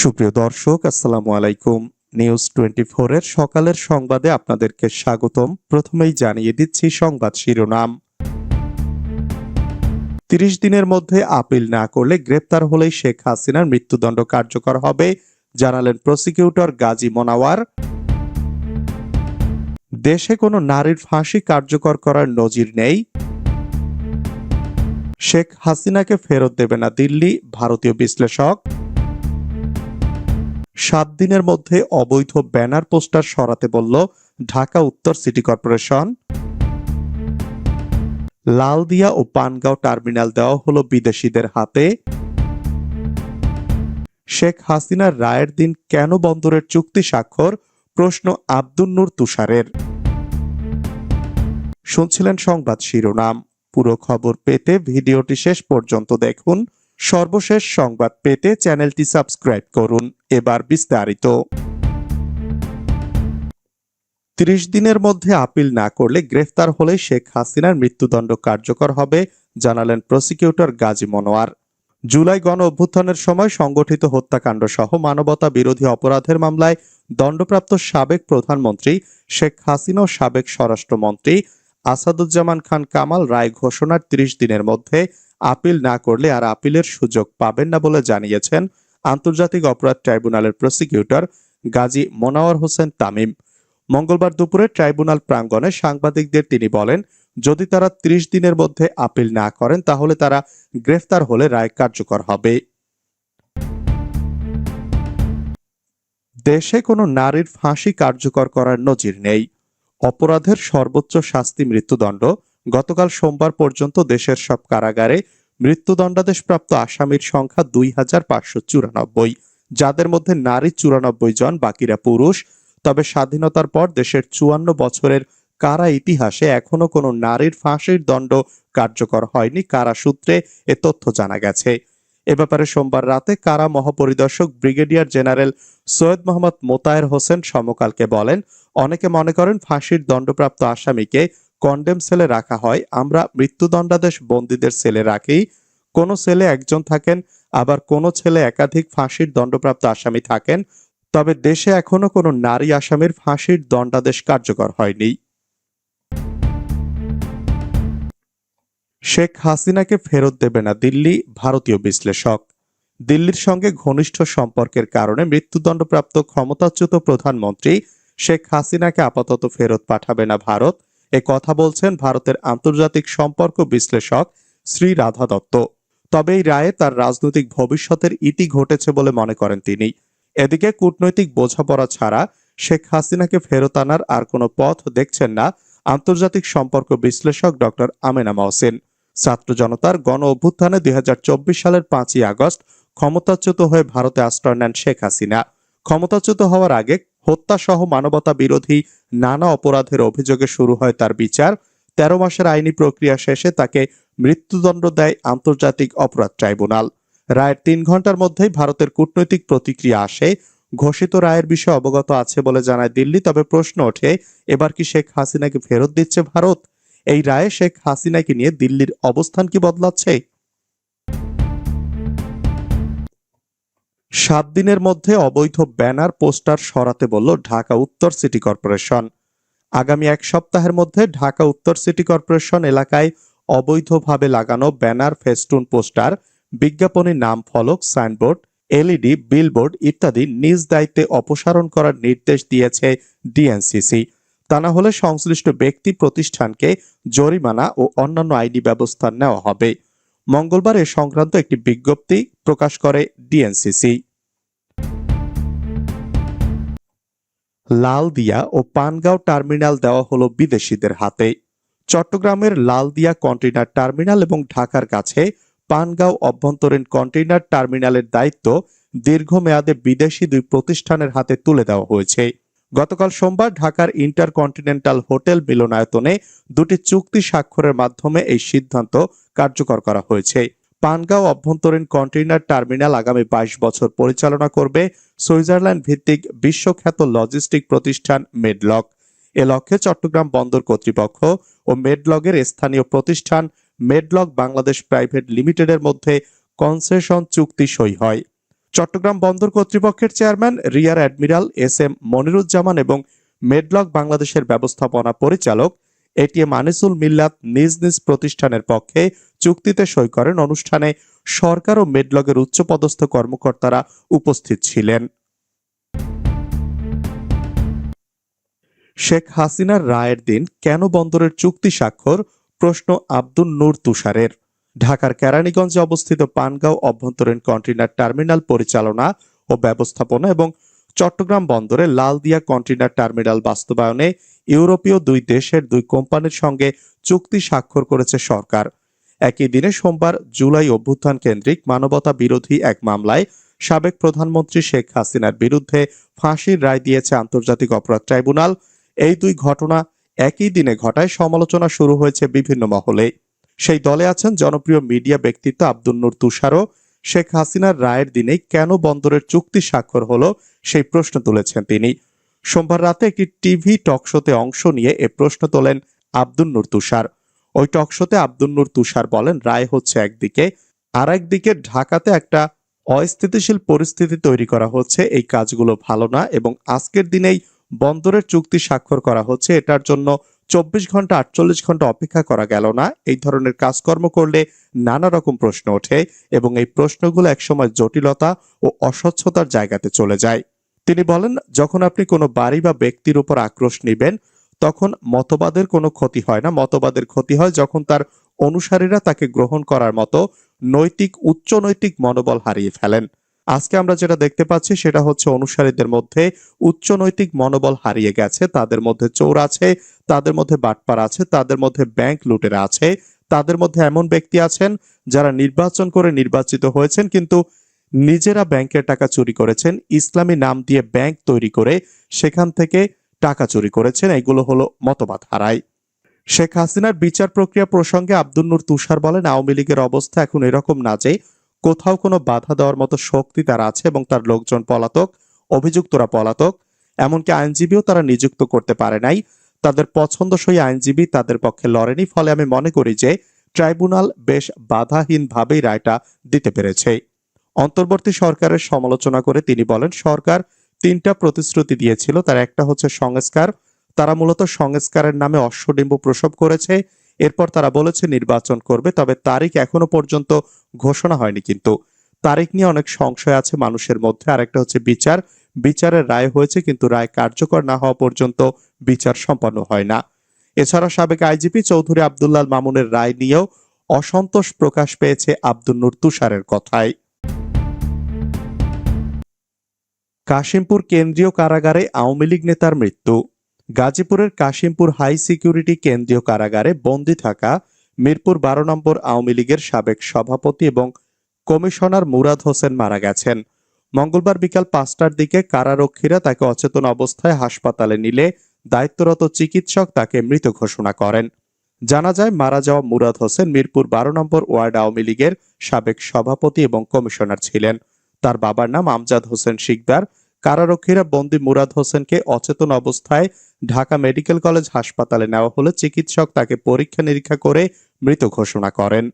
সুপ্রিয় দর্শক, আসসালামু আলাইকুম। নিউজ টোয়েন্টি এর সকালের সংবাদে আপনাদেরকে স্বাগতম। প্রথমেই জানিয়ে দিচ্ছি সংবাদ শিরোনাম। তিরিশ দিনের মধ্যে আপিল না করলে গ্রেপ্তার হলেই শেখ হাসিনার মৃত্যুদণ্ড কার্যকর হবে, জানালেন প্রসিকিউটর গাজী মোনাওয়ার। দেশে কোনো নারীর ফাঁসি কার্যকর করার নজির নেই। শেখ হাসিনাকে ফেরত দেবে না দিল্লি, ভারতীয় বিশ্লেষক। সাত দিনের মধ্যে অবৈধ ব্যানার পোস্টার সরাতে বলল ঢাকা উত্তর সিটি কর্পোরেশন। লালদিয়া ও পানগাঁও টার্মিনাল দেওয়া হলো বিদেশিদের হাতে। শেখ হাসিনার রায়ের দিন কেন বন্দরের চুক্তি স্বাক্ষর? প্রশ্ন আব্দুল নূর তুষারের। শুনছিলেন সংবাদ শিরোনাম। পুরো খবর পেতে ভিডিওটি শেষ পর্যন্ত দেখুন। সর্বশেষ সংবাদ পেতে চ্যানেলটি সাবস্ক্রাইব করুন। এবার বিস্তারিত। ত্রিশ দিনের মধ্যে আপিল না করলে গ্রেফতার হলে শেখ হাসিনার মৃত্যুদণ্ড কার্যকর হবে, জানালেন প্রসিকিউটর গাজী মনোয়ার। জুলাই গণ অভ্যুত্থানের সময় সংগঠিত হত্যাকাণ্ড সহ মানবতা বিরোধী অপরাধের মামলায় দণ্ডপ্রাপ্ত সাবেক প্রধানমন্ত্রী শেখ হাসিনা ও সাবেক স্বরাষ্ট্রমন্ত্রী আসাদুজ্জামান খান কামাল রায় ঘোষণার ত্রিশ দিনের মধ্যে আপিল না করলে আর আপিলের সুযোগ পাবেন না বলে জানিয়েছেন আন্তর্জাতিক অপরাধ ট্রাইব্যুনালের প্রসিকিউটর গাজী মোনাওয়ার হোসেন তামিম। মঙ্গলবার দুপুরে ট্রাইব্যুনাল প্রাঙ্গণে সাংবাদিকদের তিনি বলেন, যদি তারা ত্রিশ দিনের মধ্যে আপিল না করেন, তাহলে তারা গ্রেফতার হলে রায় কার্যকর হবে। দেশে কোনো নারীর ফাঁসি কার্যকর করার নজির নেই। অপরাধের সর্বোচ্চ শাস্তি মৃত্যুদণ্ড গতকাল সোমবার পর্যন্ত দেশের সব কারাগারে মৃত্যুদণ্ডাদেশপ্রাপ্ত আসামির সংখ্যা দুই হাজার পাঁচশো চুরানব্বই। যাদের মধ্যে নারী চুরানব্বই জন, বাকিরা পুরুষ। তবে স্বাধীনতার পর দেশের চুয়ান্ন বছরের কারা ইতিহাসে এখনও কোনো নারীর ফাঁসির দণ্ড কার্যকর হয়নি, কারা সূত্রে এ তথ্য জানা গেছে। এ ব্যাপারে সোমবার রাতে কারা মহাপরিদর্শক ব্রিগেডিয়ার জেনারেল সৈয়দ মোহাম্মদ মোতায়ের হোসেন সমকালকে বলেন, অনেকে মনে করেন ফাঁসির দণ্ডপ্রাপ্ত আসামিকে কন্ডেম সেলে রাখা হয়, আমরা মৃত্যুদণ্ডাদেশ বন্দীদের সেলে রাখি। কোনো সেলে একজন থাকেন, আবার কোনো ছেলে একাধিক ফাঁসির দণ্ডপ্রাপ্ত আসামি থাকেন, তবে দেশে এখনও কোনো নারী আসামির ফাঁসির দণ্ডাদেশ কার্যকর হয়নি। শেখ হাসিনাকে ফেরত দেবে না দিল্লি, ভারতীয় বিশ্লেষক। দিল্লির সঙ্গে ঘনিষ্ঠ সম্পর্কের কারণে মৃত্যুদণ্ডপ্রাপ্ত ক্ষমতাচ্যুত প্রধানমন্ত্রী শেখ হাসিনাকে আপাতত ফেরত পাঠাবে না ভারত। এ কথা বলছেন ভারতের আন্তর্জাতিক সম্পর্ক বিশ্লেষক শ্রী রাধা দত্ত। তবে এই রায়ে তার রাজনৈতিক ভবিষ্যতের ইতি ঘটেছে বলে মনে করেন তিনি। এদিকে কূটনৈতিক বোঝাপড়া ছাড়া শেখ হাসিনাকে ফেরত আনার আর কোনো পথ দেখছেন না আন্তর্জাতিক সম্পর্ক বিশ্লেষক ডক্টর আমেনা মহসিন। ছাত্র জনতার গণ অভ্যুত্থানে দুই হাজার চব্বিশ সালের পাঁচই আগস্ট ক্ষমতাচ্যুত হয়ে ভারতে আশ্রয় নেন শেখ হাসিনা। ক্ষমতাচ্যুত হওয়ার আগে হত্যা সহ মানবতা বিরোধী নানা অপরাধের অভিযোগে শুরু হয় তার বিচার। তেরো মাসের আইনি প্রক্রিয়া শেষে তাকে মৃত্যুদণ্ড দেয় আন্তর্জাতিক অপরাধ ট্রাইব্যুনাল। রায়ের তিন ঘণ্টার মধ্যেই ভারতের কূটনৈতিক প্রতিক্রিয়া আসে। ঘোষিত রায়ের বিষয়ে অবগত আছে বলে জানায় দিল্লি, তবে প্রশ্ন ওঠে, এবার কি শেখ হাসিনাকে ফেরত দিচ্ছে ভারত? এই রায়ে শেখ হাসিনাকে নিয়ে দিল্লির অবস্থান কি বদলাচ্ছে? সাত দিনের মধ্যে অবৈধ ব্যানার, পোস্টার সরাতে বলল ঢাকা উত্তর সিটি কর্পোরেশন। আগামী এক সপ্তাহের মধ্যে ঢাকা উত্তর সিটি কর্পোরেশন এলাকায় অবৈধভাবে লাগানো ব্যানার, ফেস্টুন, পোস্টার, বিজ্ঞাপনী, নাম ফলক, সাইনবোর্ড, এলইডি, বিলবোর্ড ইত্যাদি নিজ দায়িত্বে অপসারণ করার নির্দেশ দিয়েছে ডিএনসিসি। তা না হলে সংশ্লিষ্ট ব্যক্তি, প্রতিষ্ঠানকে জরিমানা ও অন্যান্য আইনি ব্যবস্থা নেওয়া হবে। মঙ্গলবার এ সংক্রান্ত একটি বিজ্ঞপ্তি প্রকাশ করে ডিএনসিসি। লালদিয়া ও পানগাঁও টার্মিনাল দেওয়া হলো বিদেশিদের হাতে। চট্টগ্রামের লালদিয়া কন্টেইনার টার্মিনাল এবং ঢাকার কাছে পানগাঁও অভ্যন্তরীণ কন্টেইনার টার্মিনালের দায়িত্ব দীর্ঘমেয়াদে বিদেশি দুই প্রতিষ্ঠানের হাতে তুলে দেওয়া হয়েছে। গতকাল সোমবার ঢাকার ইন্টারকন্টিনেন্টাল হোটেল মিলনায়তনে দুটি চুক্তি স্বাক্ষরের মাধ্যমে এই সিদ্ধান্ত কার্যকর করা হয়েছে। পানগাঁও অভ্যন্তরীণ কন্টেইনার টার্মিনাল আগামী বাইশ বছর পরিচালনা করবে সুইজারল্যান্ড ভিত্তিক বিশ্বখ্যাত লজিস্টিক প্রতিষ্ঠান মেডলক। এ লক্ষ্যে চট্টগ্রাম বন্দর কর্তৃপক্ষ ও মেডলগের স্থানীয় প্রতিষ্ঠান মেডলক বাংলাদেশ প্রাইভেট লিমিটেডের মধ্যে কনসেশন চুক্তি সই হয়। চট্টগ্রাম বন্দর কর্তৃপক্ষের chairman, rear admiral S M Moniruzzaman এবং মেডলক বাংলাদেশের ব্যবস্থাপনা পরিচালক এটিএম আনিসুল মিল্লাত নিজ নিজ প্রতিষ্ঠানের পক্ষে চুক্তিতে সই করেন। অনুষ্ঠানে সরকার ও মেডলগের উচ্চপদস্থ কর্মকর্তারা উপস্থিত ছিলেন। শেখ হাসিনার রায়ের দিন কেন বন্দরের চুক্তি স্বাক্ষর? প্রশ্ন আব্দুল নূর তুষারের। ঢাকার কেরানীগঞ্জে অবস্থিত পানগাঁও অভ্যন্তরীণ কন্টেইনার টার্মিনাল পরিচালনা ও ব্যবস্থাপনা এবং চট্টগ্রাম বন্দরে লালদিয়া কন্টেইনার টার্মিনাল বাস্তবায়নে ইউরোপীয় দুই দেশের দুই কোম্পানির সঙ্গে চুক্তি স্বাক্ষর করেছে সরকার। একই দিনে সোমবার জুলাই অভ্যুত্থান কেন্দ্রিক মানবতা বিরোধী এক মামলায় সাবেক প্রধানমন্ত্রী শেখ হাসিনার বিরুদ্ধে ফাঁসির রায় দিয়েছে আন্তর্জাতিক অপরাধ ট্রাইব্যুনাল। এই দুই ঘটনা একই দিনে ঘটায়, সমালোচনা শুরু হয়েছে বিভিন্ন মহলে। সেই দলে আছেন জনপ্রিয় মিডিয়া ব্যক্তিত্ব আব্দুল নূর তুষারও। শেখ হাসিনার রায়ের দিনে কেন বন্দরের চুক্তি স্বাক্ষর হলো সেই প্রশ্ন তুলেছেন তিনি। সোমবার রাতে একটি টিভি টক শোতে অংশ নিয়ে এ প্রশ্ন তোলেন আব্দুল নূর তুষার। ওই টক শোতে আব্দুল নূর তুষার বলেন, রায় হচ্ছে একদিকে আর একদিকে ঢাকাতে একটা অস্থিতিশীল পরিস্থিতি তৈরি করা হচ্ছে, এই কাজগুলো ভালো না এবং আজকের দিনেই বন্দরের চুক্তি স্বাক্ষর করা হচ্ছে, এটার জন্য চব্বিশ ঘণ্টা আটচল্লিশ ঘণ্টা অপেক্ষা করা গেল না। এই ধরনের কাজকর্ম করলে নানা রকম প্রশ্ন ওঠে এবং এই প্রশ্নগুলো একসময় জটিলতা ও অস্বচ্ছতার জায়গাতে চলে যায়। তিনি বলেন, যখন আপনি কোনো বাড়ি বা ব্যক্তির উপর আক্রোশ নেবেন, তখন মতবাদের কোনো ক্ষতি হয় না। মতবাদের ক্ষতি হয় যখন তার অনুসারীরা তাকে গ্রহণ করার মতো নৈতিক, উচ্চ নৈতিক মনোবল হারিয়ে ফেলেন। আজকে আমরা যেটা দেখতে পাচ্ছি সেটা হচ্ছে অনুসারীদের মধ্যে উচ্চ নৈতিক মনোবল হারিয়ে গেছে। তাদের মধ্যে চোর আছে, তাদের মধ্যে বাটপার আছে, তাদের মধ্যে ব্যাংক লুটেরা আছে, তাদের মধ্যে এমন ব্যক্তি আছেন যারা নির্বাচন করে নির্বাচিত হয়েছেন কিন্তু নিজেরা ব্যাংকের টাকা চুরি করেছেন। ইসলামী নাম দিয়ে ব্যাংক তৈরি করে সেখান থেকে টাকা চুরি করেছেন। এগুলো হলো মতবাদ হারায়। শেখ হাসিনার বিচার প্রক্রিয়া প্রসঙ্গে আব্দুল নূর তুষার বলেন, আওয়ামী লীগের অবস্থা এখন এরকম না যে কোথাও কোনো বাধা দেওয়ার মতো শক্তি তার আছে এবং তার লোকজন পলাতক, অভিযুক্তরা পলাতক, এমনকি আইনজীবীও তারা নিযুক্ত করতে পারে নাই। তাদের পছন্দসই আইনজীবী তাদের পক্ষে লড়েনি, ফলে আমি মনে করি যে ট্রাইব্যুনাল বেশ বাধাহীনভাবেই রায়টা দিতে পেরেছে। অন্তর্বর্তী সরকারের সমালোচনা করে তিনি বলেন, সরকার তিনটা প্রতিশ্রুতি দিয়েছিল, তার একটা হচ্ছে সংস্কার। তারা মূলত সংস্কারের নামে অশ্বডিম্ব প্রসব করেছে এরপর তারা বলেছে নির্বাচন করবে, তবে তারিখ এখনও পর্যন্ত ঘোষণা হয়নি কিন্তু। তারিখ নিয়ে অনেক সংশয় আছে মানুষের মধ্যে। আরেকটা হচ্ছে বিচার। বিচারের রায় হয়েছে কিন্তু রায় কার্যকর না হওয়া পর্যন্ত বিচার সম্পন্ন হয় না। এছাড়া সাবেক আইজিপি চৌধুরী আবদুল্লাল মামুনের রায় নিয়েও অসন্তোষ প্রকাশ পেয়েছে আব্দুল নূর তুষারের কথায়। কাশিমপুর কেন্দ্রীয় কারাগারে আওয়ামী লীগ নেতার মৃত্যু। গাজীপুরের কাশিমপুর হাই সিকিউরিটি কেন্দ্রীয় কারাগারে বন্দী থাকা মিরপুর বারো নম্বর আওয়ামী লীগের সাবেক সভাপতি এবং কমিশনার মুরাদ হোসেন মারা গেছেন। মঙ্গলবার বিকাল পাঁচটার দিকে কারারক্ষীরা তাকে অচেতন অবস্থায় হাসপাতালে নিলে দায়িত্বরত চিকিৎসক তাকে মৃত ঘোষণা করেন। জানা যায়, মারা যাওয়া মুরাদ হোসেন মিরপুর বারো নম্বর ওয়ার্ড আওয়ামী লীগের সাবেক সভাপতি এবং কমিশনার ছিলেন। তার বাবার নাম আমজাদ হোসেন শিকদার। কারারক্ষীরা বন্দি মুরাদ হোসেনকে অচেতন অবস্থায় ঢাকা মেডিকেল কলেজ হাসপাতালে নেওয়া হলে চিকিৎসক তাকে পরীক্ষা নিরীক্ষা করে মৃত ঘোষণা করেন।